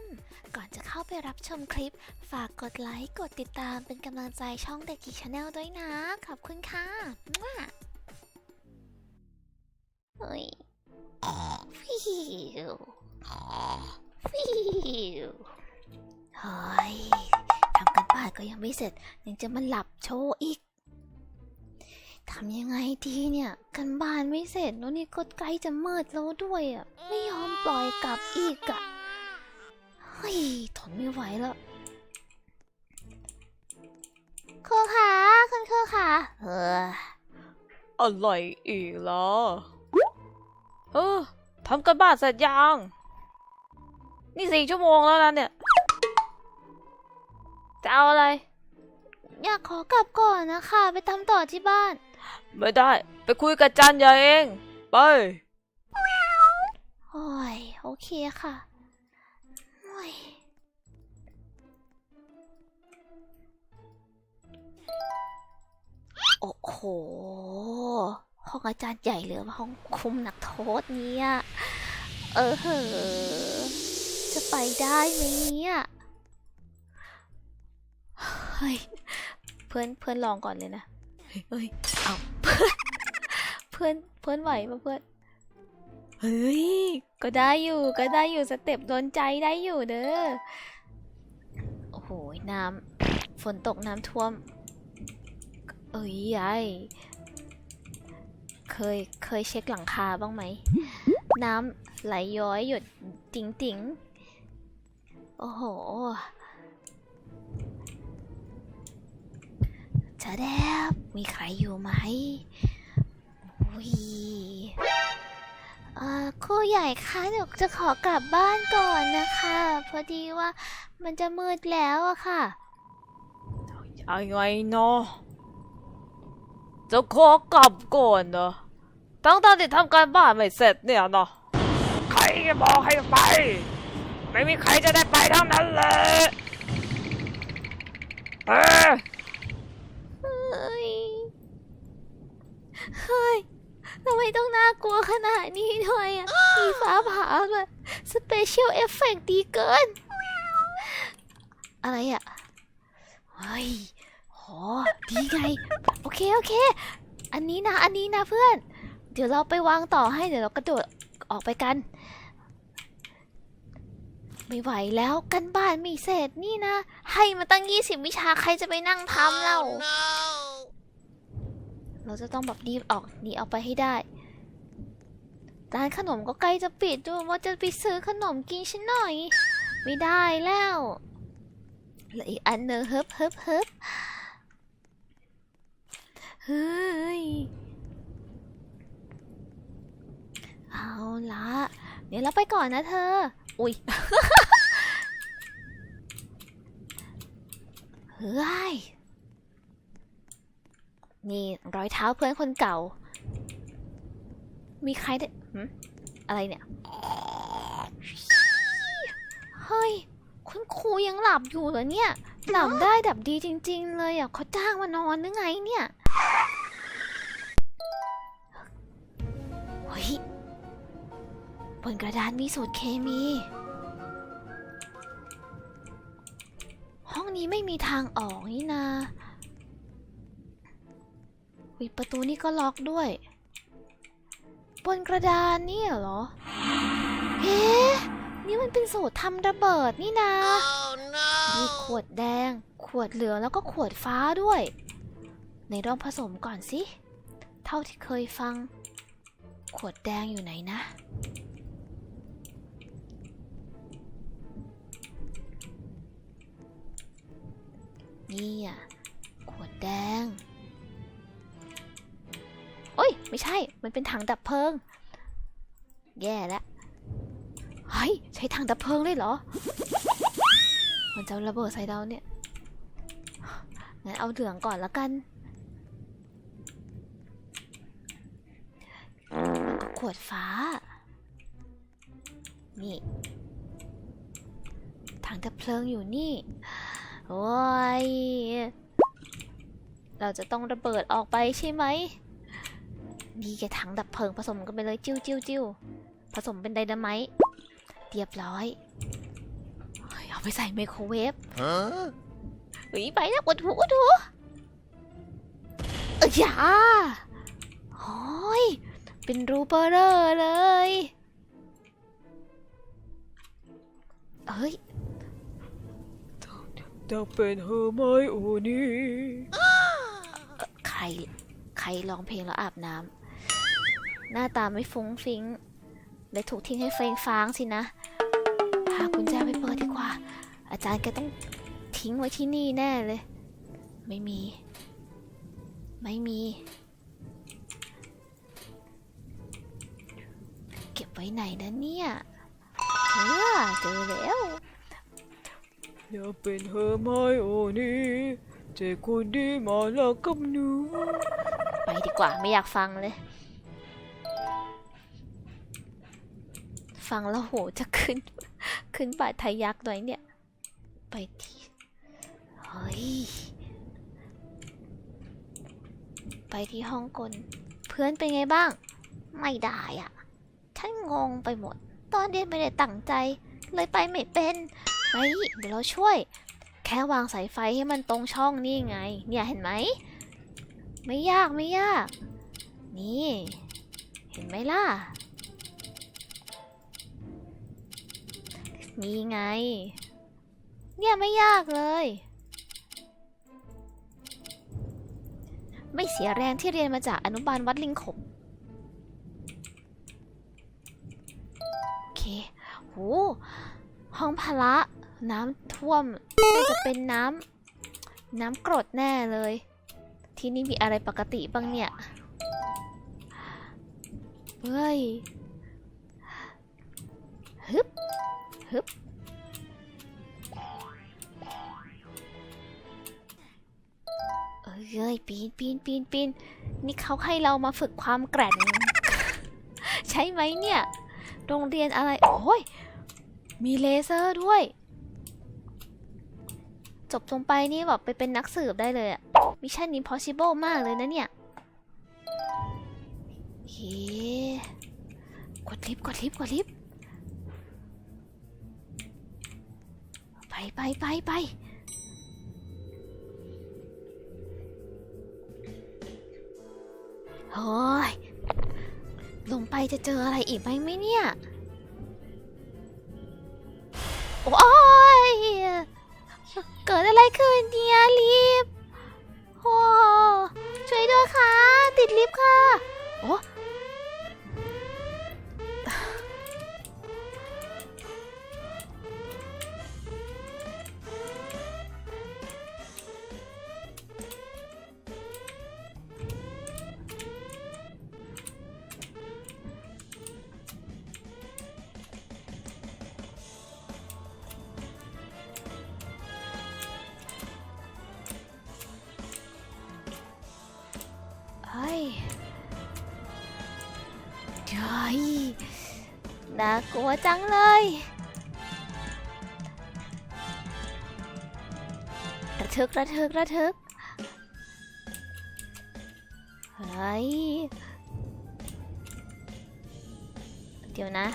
มก่อนจะเข้าไปรับชมคลิป ฝากกดไลค์ กดติดตามเป็นกำลังใจช่องเด็กกีชาแนลด้วยนะ ขอบคุณค่ะมั่วเฮ้ยฟิวฟิวเฮ้ยทำกันบ้านก็ยังไม่เสร็จ ยังจะมาหลับโชว์อีกทำยังไงดีเนี่ยกันบ้านไม่เสร็จแล้วนี่ก็ใกล้จะมืดแล้วด้วยอะ ไม่ยอมปล่อยกลับอีกอะ นไม่ไหวแล้วครูขาคุณครูขาเอออะไรอีกล่ะเออทำกันบ้านเสร็จยัง นี่สี่ชั่วโมงแล้วนะเนี่ย จะเอาอะไร อยากขอกลับก่อนนะคะ ไปทำต่อที่บ้าน ไม่ได้ ไปคุยกับจันยาเอง ไปโอ้ยโอเคค่ะโอ้ย หห้องอาจารย์ใหญ่เหลือว่าห้องคุมนักโทษเนี่ย เออเหอะจะไปได้ไหมเนี่ยเฮ้ยเพื่อนเพื่อนลองก่อนเลยนะเฮ้ยเอาเพื่อนเพื่อนเพื่อนไหวปะเพื่อนเฮ้ยก็ได้อยู่ก็ได้อยู่สเต็ปโดนใจได้อยู่เด้อโอ้โหน้ำฝนตกน้ำท่วม เอ้ยยายเคย เคยเช็คหลังคาบ้างไหม น้ำไหลย้อยหยดติ๋งติ๋งโอ้โหจะแดบมีใครอยู่ไหมอุ้ยเอ่อครูใหญ่คะเดี๋ยวจะขอกลับบ้านก่อนนะคะ พอดีว่ามันจะมืดแล้วอะค่ะยังไงเนาะ จะขอกลับก่อนเนาะตั้งตอนที่ทำการบ้านไม่เสร็จเนี่ยเนาะใครจะบอกให้ไป ไม่มีใครจะได้ไปทั้งนั้นเลยเออเฮ้ยเฮ้ยทำไมต้องน่ากลัวขนาดนี้ด้วยอะมีฟ้าผ่าด้วยสเปเชียลเอฟเฟกต์ดีเกิน อะไรอะเฮ้ย โหดีไง โอเค โอเค อันนี้นะ อันนี้นะเพื่อน เดี๋ยวเราไปวางต่อให้ เดี๋ยวเรากระโดดออกไปกัน ไม่ไหวแล้วกันบ้านไม่เสร็จนี่นะ ให้มาตั้ง 20 วิชาใครจะไปนั่งทำเรา เราจะต้องแบบรีบออกหนีออกไปให้ได้ ร้านขนมก็ใกล้จะปิดด้วยว่าจะไปซื้อขนมกินฉันหน่อย ไม่ได้แล้วเหลืออีกอันเนงเฮิบเฮิบเฮิบ เฮ้ย เอาละ เดี๋ยวเราไปก่อนนะเธอ อุ้ย เฮ้ย นี่รอยเท้าเพื่อนคนเก่า มีใครได้อะไรเนี่ย เฮ้ย คุณครูยังหลับอยู่เหรอเนี่ย หลับได้ดับดีจริง ๆ เลยอะเขาจ้างมานอนหรือไงเนี่ย เฮ้ย บนกระดานมีสูตรเคมี ห้องนี้ไม่มีทางออกนี่นาวิประตูนี่ก็ล็อกด้วย บนกระดานนี่เหรอ เอ๊ะ นี่มันเป็นสูตรทำระเบิดนี่นามีขวดแดง ขวดเหลืองแล้วก็ขวดฟ้าด้วย ในลองผสมก่อนสิ เท่าที่เคยฟัง ขวดแดงอยู่ไหนนะ นี่อะ ขวดแดง โอ้ย ไม่ใช่ มันเป็นถังดับเพลิง แย่แล้วเฮ้ย ใช้ถังดับเพลิงเลยเหรอ มันจะระเบิดใส่เราเนี่ย งั้นเอาเหลืองก่อนละกันแล้ วก็ขวดฟ้า นี่ ถังดับเพลิงอยู่นี่ โอ้ย เราจะต้องระเบิดออกไปใช่ไหม นี่แกถังดับเพลิงผสมกันไปเลยจิ้วจิ้วจิ้วผสมเป็นไดนาไมต์เรียบร้อยไปใส่ไมโครเวฟ Huh? หวีไปแล้วกดหูกดหูเอ้ยอย่าโอ้ย เป็นรูเบอร์เรอร์เลย เฮ้ย จะเป็นเฮอร์ไมโอนี่ใคร ใครร้องเพลงแล้วอาบน้ำ หน้าตาไม่ฟุ้งฟิ้งเลยถูกทิ้งให้เฟงฟางสินะ หากุญแจไปเปิดดีกว่า อาจารย์แกต้องทิ้งไว้ที่นี่แน่เลย ไม่มี ไม่มี ไว้ไหนนะเนี่ยเออเจอแล้วอย่าเป็นเฮอร์ไมโอนี่เจอคนดีมาแล้วกับหนูไปดีกว่าไม่อยากฟังเลย ฟังแล้วโหจะขึ้น ขึ้นบาดทะยักหน่อยเนี่ย ไปที่เฮ้ยไปที่ห้องกล เพื่อนเป็นไงบ้าง ไม่ได้อะ ฉันงงไปหมด ตอนเรียนไม่ได้ตั้งใจ เลยไปไม่เป็นไปเดี๋ยวเราช่วย แค่วางสายไฟให้มันตรงช่องนี่ไง เนี่ยเห็นไหม ไม่ยากไม่ยาก นี่ เห็นไหมล่ะ นี่ไง เนี่ยไม่ยากเลย ไม่เสียแรงที่เรียนมาจากอนุบาลวัดลิงขบ โหห้องพละน้ำท่วมน่าจะเป็นน้ำน้ำกรดแน่เลย ที่นี่มีอะไรปกติบ้างเนี่ย เฮ้ยฮึบฮึบเอ้ยเอ้ยปีนปีนปีนปีนนี่เขาให้เรามาฝึกความแกร่ง ใช่ไหมเนี่ย โรงเรียนอะไร โอ้ย มีเลเซอร์ด้วย จบลงไปนี่แบบไปเป็นนักสืบได้เลยอะมิชชั่นนี้ possible มากเลยนะเนี่ยเฮ้กดลิฟต์กดลิฟต์กดลิฟต์ไปไปไปไปโอ้ย ลงไปจะเจออะไรอีกไหมไหมเนี่ย โอ้ย เกิดอะไรขึ้นเนี่ยลิฟโอ้ เฮ้ยน่ากลัวจังเลย ระทึกระทึกระทึกเฮ้ยเดี๋ยวนะ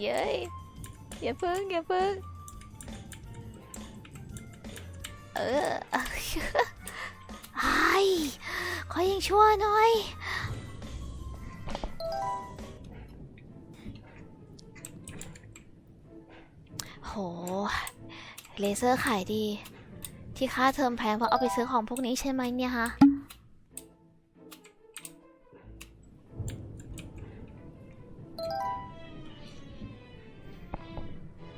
เย้ยอย่าพิ่งอย่าพิ่งเออไอ้ขอยังชั่วหน่อย เลเซอร์ขายดี ที่ค่าเทอมแพงเพราะเอาไปซื้อของพวกนี้ใช่ไหมเนี่ยฮะ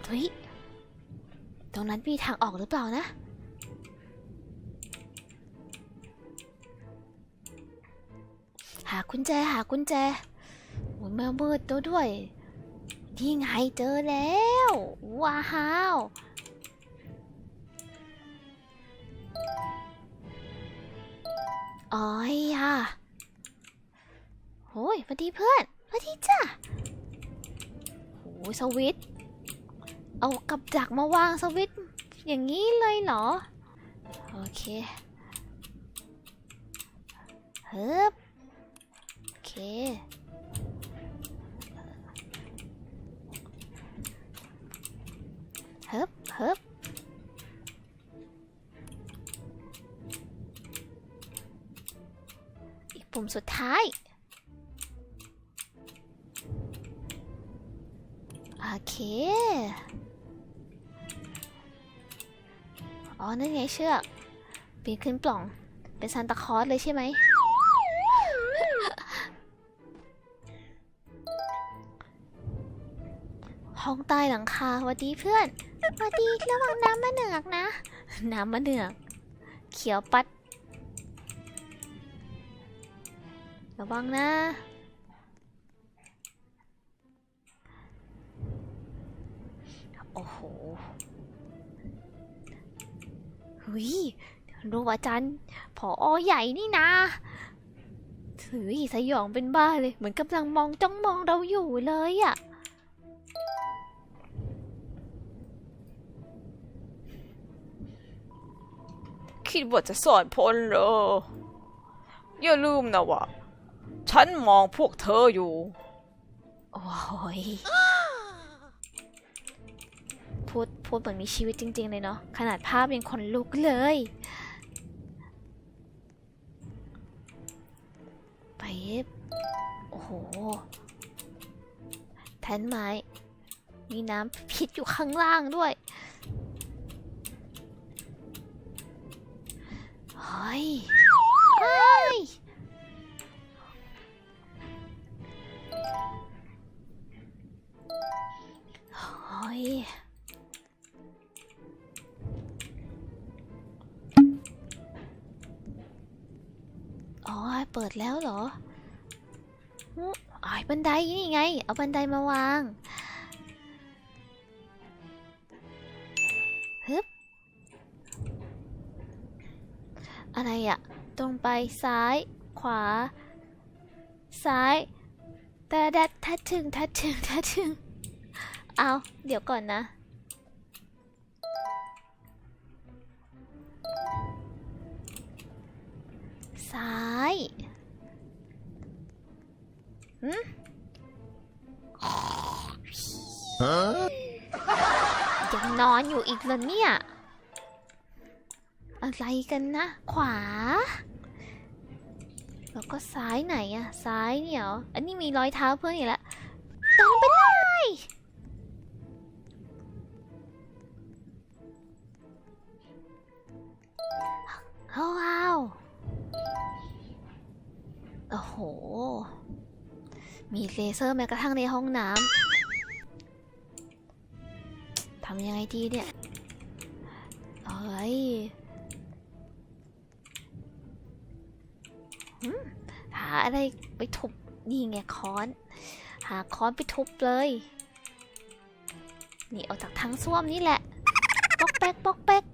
เฮ้ย ตรงนั้นมีทางออกหรือเปล่านะ หากุญแจ หากุญแจโอ้ยแมวมืดตัวด้วย นี่ไงเจอแล้ว ว้าวอ๋อยอะโอ้ยสวัสดีเพื่อนสวัสดีจ้าโอ้ยสวิต เอากับดักมาวางสวิต อย่างนี้เลยเหรอ โอเคเฮ้บโอเค เฮิบเฮิบอีกปุ่มสุดท้าย โอเค อ๋อ นั่นไงเชือกปีนขึ้นปล่อง เป็นซานตาคอสเลยใช่ไหมห้องใต้หลังคาหวัดดีเพื่อน หวัดดีระวังน้ำมะเหนือกนะ น้ำมะเหนือกเขียวปัด ระวังนะโอ้โหหุยรู้ว่าจันผออใหญ่นี่นะถือสยองเป็นบ้าเลย เหมือนกำลังมองจ้องมองเราอยู่เลยอะ คิดว่าจะสอนพลเหรออย่าลืมนะว่า ฉันมองพวกเธออยู่ โอ้ยพูดพูดเหมือนมีชีวิตจริง ๆ เลยเนาะขนาดภาพยังขนลุกเลย ไปบโอ้โหแทนไม้ มีน้ำพิษอยู่ข้างล่างด้วย เฮ้ยเฮ้ยเฮ้ยอ๋อเปิดแล้วเหรอหึอ๋อบันไดนี่ไง เอาบันไดมาวางฮึบ อะไรอะตรงไปซ้าย ขวา ซ้ายแต่ดัดทัดถึงทัดถึงทัดถึง เอาเดี๋ยวก่อนนะ ซ้ายหืม Huh? ยังนอนอยู่อีกเหรอเนี่ย อะไรกันนะ ขวา แล้วก็ซ้ายไหนอะซ้ายเนี่ยเหรออันนี้มีรอยเท้าเพื่อนอีกแล้วตรงไปเลยว้าว โอ้โห มีเลเซอร์แม้กระทั่งในห้องน้ำทำยังไงดีเนี่ยเอ้ย หาอะไรไปทุบนี่ไงค้อน หาค้อนไปทุบเลย นี่เอาจากทางส้วมนี่แหละปอกแป๊กปอกแป๊ก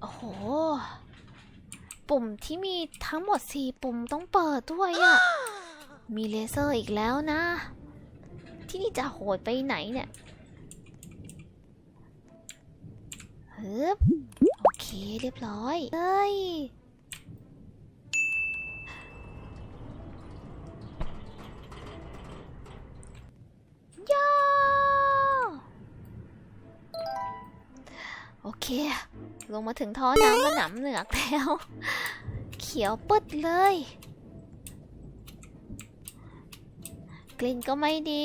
โอ้โห ปุ่มที่มีทั้งหมด4ปุ่มต้องเปิดด้วยอะมีเลเซอร์อีกแล้วนะ ที่นี่จะโหดไปไหนเนี่ย ฮึบโอเคเรียบร้อยเอ้ยย่าโอเค ลงมาถึงท่อน้ำก็หนำเหนือกแล้ว เขียวปึ๊ดเลย กลิ่นก็ไม่ดี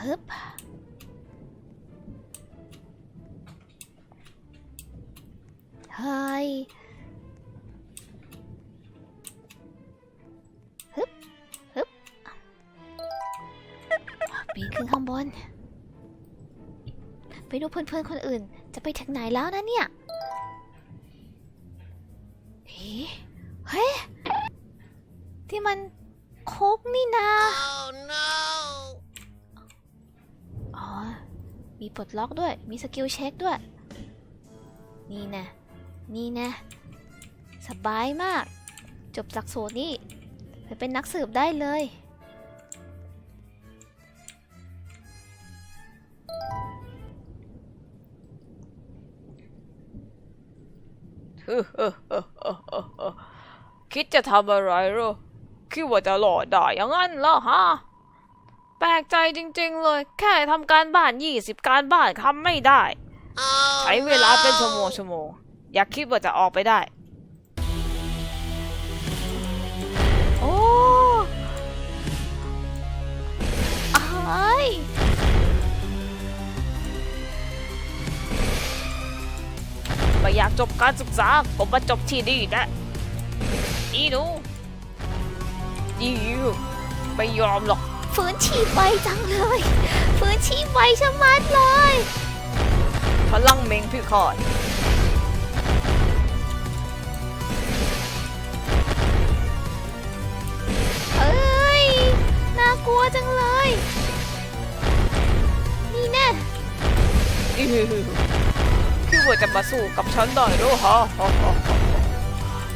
ฮึบเฮ้ยฮึบฮึบปีนขึ้นข้างบน ไปดูเพื่อนๆคนอื่น จะไปถึงไหนแล้วนะเนี่ยเฮ้เฮ้ยที่มันคุกนี่นา Oh no! มีปลดล็อกด้วย มีสกิลเช็คด้วย นี่นะ นี่นะ สบายมาก จบหลักสูตรนี่ไปเป็นนักสืบได้เลย คิดจะทำอะไรหรอคิดว่าจะหลอดได้ย่างนั้นเหรอฮะ แปลกใจจริง ๆ เลย แค่ทำการบ้านยี่สิบการบ้านทำไม่ได้ Oh ใช้เวลาเป็นชั่ว no. โมงชั่วโมงอย่าคิดว่าจะออกไปได้ โอ้เอ้ยไม่อยากจบการศึกษาผมมาจบที่นี่นะอีหนูอีอยู่ไม่ยอมหรอก ฟื้นชีพไวจังเลย ฟื้นชีพไวชะมัดเลยพลังเมงพี่คอนเอ้ย น่ากลัวจังเลย นี่แน่อีหือพี่ว่าจะมาสู้กับฉันได้เหรอฮะ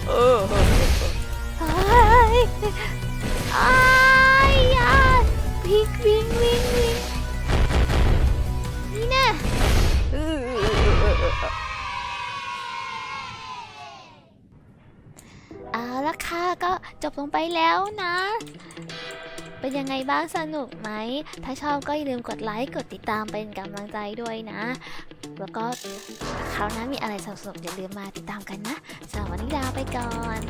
เออเอ้ยอ้ายอยา วิ่งวิ่งวิ่งวิ่งนี่น่เอาละค่ะก็จบลงไปแล้วนะ เป็นยังไงบ้างสนุกไหม ถ้าชอบก็อย่าลืมกดไลค์กดติดตามเป็นกำลังใจด้วยนะ แล้วก็คราวหน้ามีอะไรสนุกๆอย่าลืมมาติดตามกันนะสำหรับวันนี้ลาไปก่อน